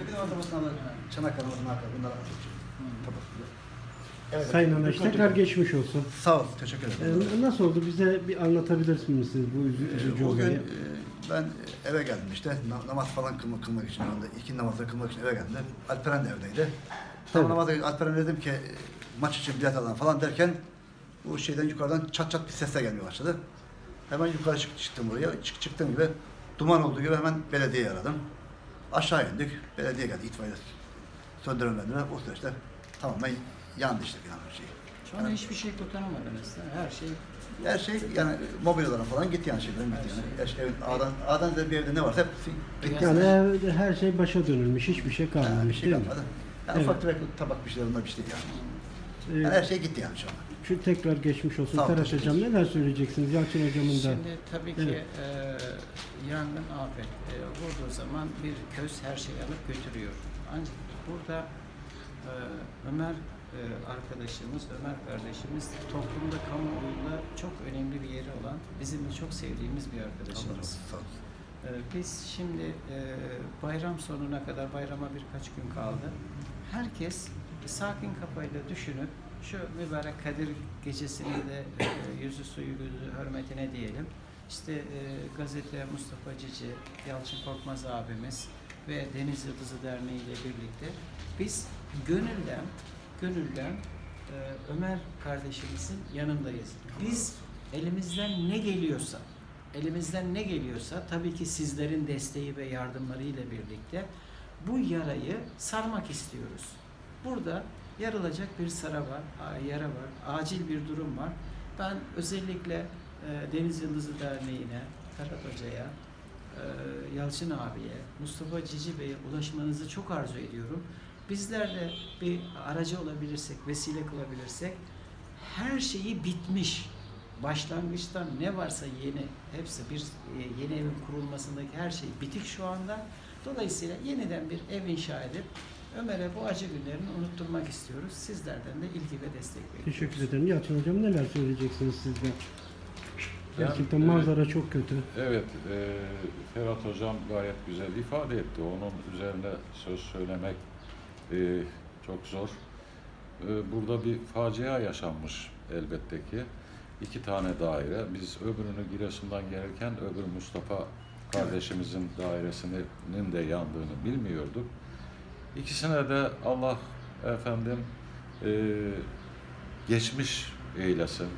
Bir de orada bakın Çanakkale, Çanakkale bunlar Evet. Sayın Anaş tekrar geçmiş olsun. Sağ ol, teşekkür ederim. Ee, nasıl oldu? Bize bir anlatabilir misiniz bu üzü- üzücü Bugün olayı? e, ben eve geldim işte na- namaz falan kılmak, kılmak için yanında iki namazı kılmak için eve geldim. Alperen de evdeydi. Tam Tabii. namaza Alperen dedim ki e, maç için bilet alalım falan derken bu şeyden yukarıdan çat çat bir sesler gelmeye başladı. Hemen yukarı çık, çıktım buraya. Çık, çıktığım gibi duman olduğu gibi hemen belediyeyi aradım. Aşağı indik. Belediye geldi. itfaiye söndürün verdiler. O süreçte tamamen yandı işte yani şey. Şu an hiçbir şey kurtaramadınız. Her şey Her şey yani mobilyalara falan gitti yani şeylerin gitti yani. Her şey, A'dan, A'dan da bir evde ne varsa hepsi gitti. Yani evde her şey başa dönülmüş, hiçbir şey Yani kalmamış şey değil mi? kalmadı. Yani Evet. ufak tefek tabak bir şeyler onlar bir şey yani. Yani. Her şey gitti yani şu an. şu tekrar geçmiş olsun. Sağ ol, Ferhat teşekkür Hocam neler söyleyeceksiniz? Yalçın Hocam'ın da. Şimdi tabii ki Evet. e, yangın afet e, vurduğu zaman bir köz her şeyi alıp götürüyor. Ancak burada e, Ömer e, arkadaşımız, Ömer kardeşimiz toplumda kamuoyunda çok önemli bir yeri olan, bizim de çok sevdiğimiz bir Allah razı arkadaşımız. olsun. Ee, Biz şimdi e, bayram sonuna kadar bayrama birkaç gün kaldı. Herkes sakin kafayla düşünüp şu mübarek Kadir gecesini de e, yüzü suyu gözü hürmetine diyelim. İşte e, gazete Mustafa Cici, Yalçın Korkmaz abimiz ve Deniz Yıldızı Derneği ile birlikte biz gönülden gönülden e, Ömer kardeşimizin yanındayız. Biz elimizden ne geliyorsa elimizden ne geliyorsa tabii ki sizlerin desteği ve yardımlarıyla birlikte bu yarayı sarmak istiyoruz. Burada yarılacak bir sara var, yara var, acil bir durum var. Ben özellikle e, Deniz Yıldızı Derneği'ne, Ferhat Hoca'ya, e, Yalçın abiye, Mustafa Cici Bey'e ulaşmanızı çok arzu ediyorum. Bizler de bir aracı olabilirsek, vesile kılabilirsek her şeyi bitmiş. Başlangıçtan ne varsa yeni, hepsi bir e, yeni evin kurulmasındaki her şey bitik şu anda. Dolayısıyla yeniden bir ev inşa edip Ömer'e bu acı günlerini unutturmak istiyoruz. Sizlerden de ilgi ve destek bekliyoruz. Teşekkür ederim. Yalçın Hocam neler söyleyeceksiniz siz de? Ben, Gerçekten e, manzara çok kötü. Evet, e, Ferhat Hocam gayet güzel ifade etti. Onun üzerine söz söylemek e, çok zor. E, burada bir facia yaşanmış elbette ki. İki tane daire. Biz öbürünü Giresun'dan gelirken öbür Mustafa kardeşimizin dairesinin de yandığını bilmiyorduk. İkisine de Allah efendim e, geçmiş eylesin.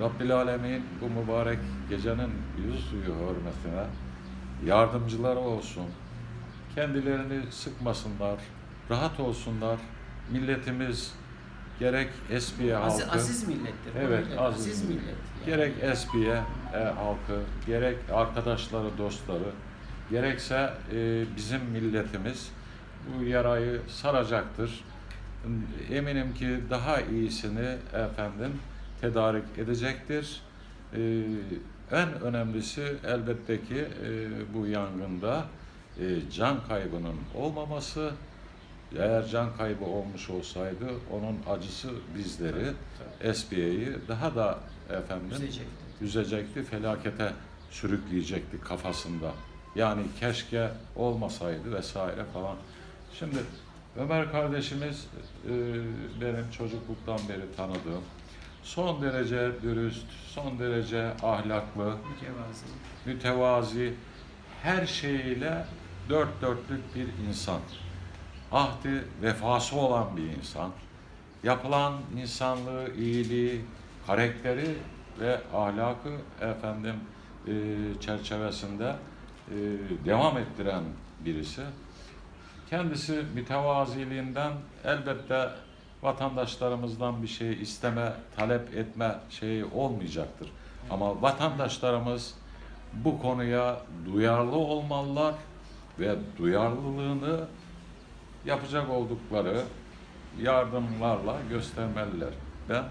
Rabbil Alemin bu mübarek gecenin yüz suyu hürmetine yardımcıları olsun. Kendilerini sıkmasınlar, rahat olsunlar. Milletimiz gerek Esbiye halkı, aziz millettir. Evet, millet, aziz aziz millet. millet. yani. gerek Esbiye e, halkı, gerek arkadaşları, dostları, gerekse e, bizim milletimiz bu yarayı saracaktır. Eminim ki daha iyisini efendim tedarik edecektir. E, en önemlisi elbette ki e, bu yangında e, can kaybının olmaması. Eğer can kaybı olmuş olsaydı onun acısı bizleri, SBA'yı daha da efendim Üzecektir. üzecekti, felakete sürükleyecekti kafasında. Yani keşke olmasaydı vesaire falan. Şimdi Ömer kardeşimiz e, benim çocukluktan beri tanıdığım, son derece dürüst, son derece ahlaklı, Mütevazi. mütevazi, her şeyiyle dört dörtlük bir insan. Ahdi vefası olan bir insan. Yapılan insanlığı, iyiliği, karakteri ve ahlakı efendim e, çerçevesinde e, devam ettiren birisi. Kendisi mütevaziliğinden elbette vatandaşlarımızdan bir şey isteme, talep etme şeyi olmayacaktır. Ama vatandaşlarımız bu konuya duyarlı olmalılar ve duyarlılığını yapacak oldukları yardımlarla göstermeliler. Ben